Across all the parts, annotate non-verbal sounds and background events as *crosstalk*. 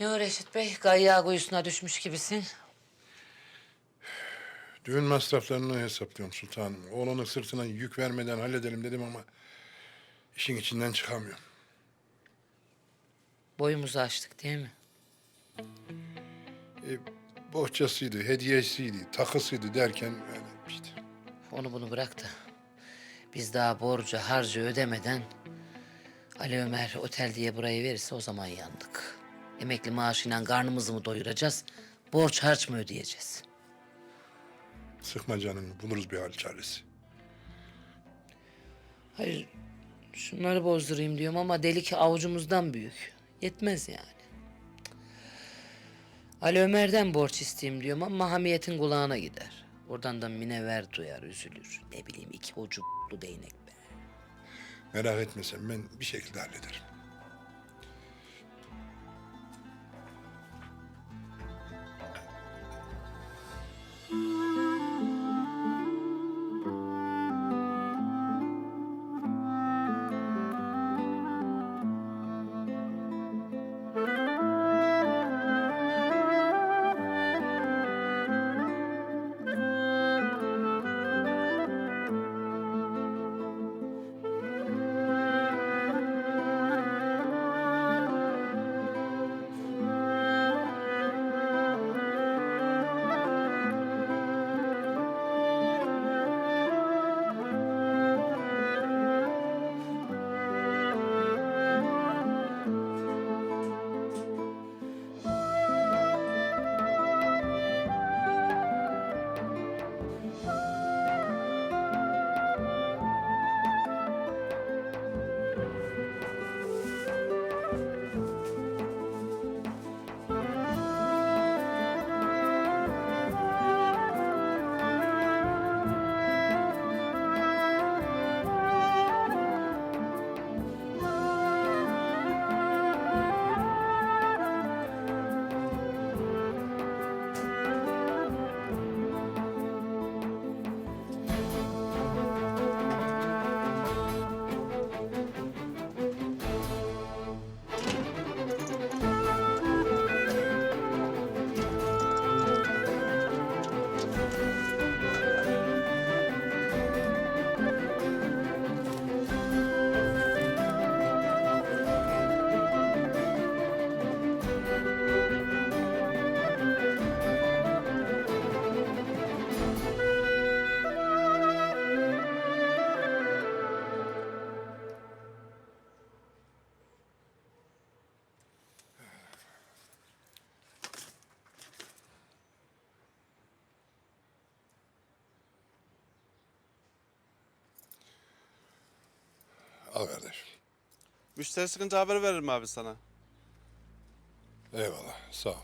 Ne o Reşit Bey? Gayya kuyusuna düşmüş gibisin. Düğün masraflarını hesaplıyorum sultanım. Oğlanın sırtına yük vermeden halledelim dedim ama işin içinden çıkamıyorum. Boyumuzu açtık değil mi? E, bohçasıydı, hediyesiydi, takısıydı derken öyle işte. Onu bunu bırak da. Biz daha borcu harcı ödemeden Ali Ömer otel diye burayı verirse o zaman yandık. Emekli maaşıyla karnımızı mı doyuracağız? Borç harç mı ödeyeceğiz? Sıkma canını, buluruz bir hal çaresi. Hayır, şunları bozdurayım diyorum ama delik avucumuzdan büyük. Yetmez yani. Ali Ömer'den borç isteyeyim diyorum ama hamiyetin kulağına gider. Oradan da minever duyar, üzülür. Ne bileyim iki ucu değnek be. Merak etme sen, ben bir şekilde hallederim. Al kardeşim. Müşteri sıkıntı haber veririm abi sana. Eyvallah, sağ ol.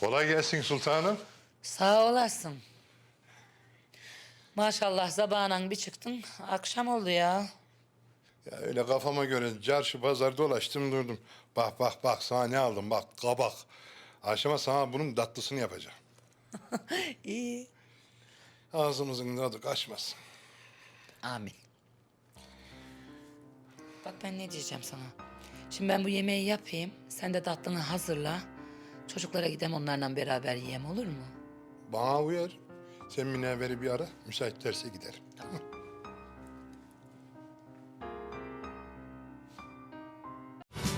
Kolay gelsin sultanım. Sağ olasın. Maşallah zabanan bir çıktın, akşam oldu ya. Ya öyle kafama göre çarşı pazar dolaştım durdum. Bak bak bak sana ne aldım bak kabak. Akşama sana bunun tatlısını yapacağım. *laughs* İyi. Ağzımızın tadı kaçmasın. Amin. Bak ben ne diyeceğim sana. Şimdi ben bu yemeği yapayım, sen de tatlını hazırla. Çocuklara gidem onlarla beraber yiyem olur mu? Bana uyar. Sen münevveri bir ara. Müsait derse giderim.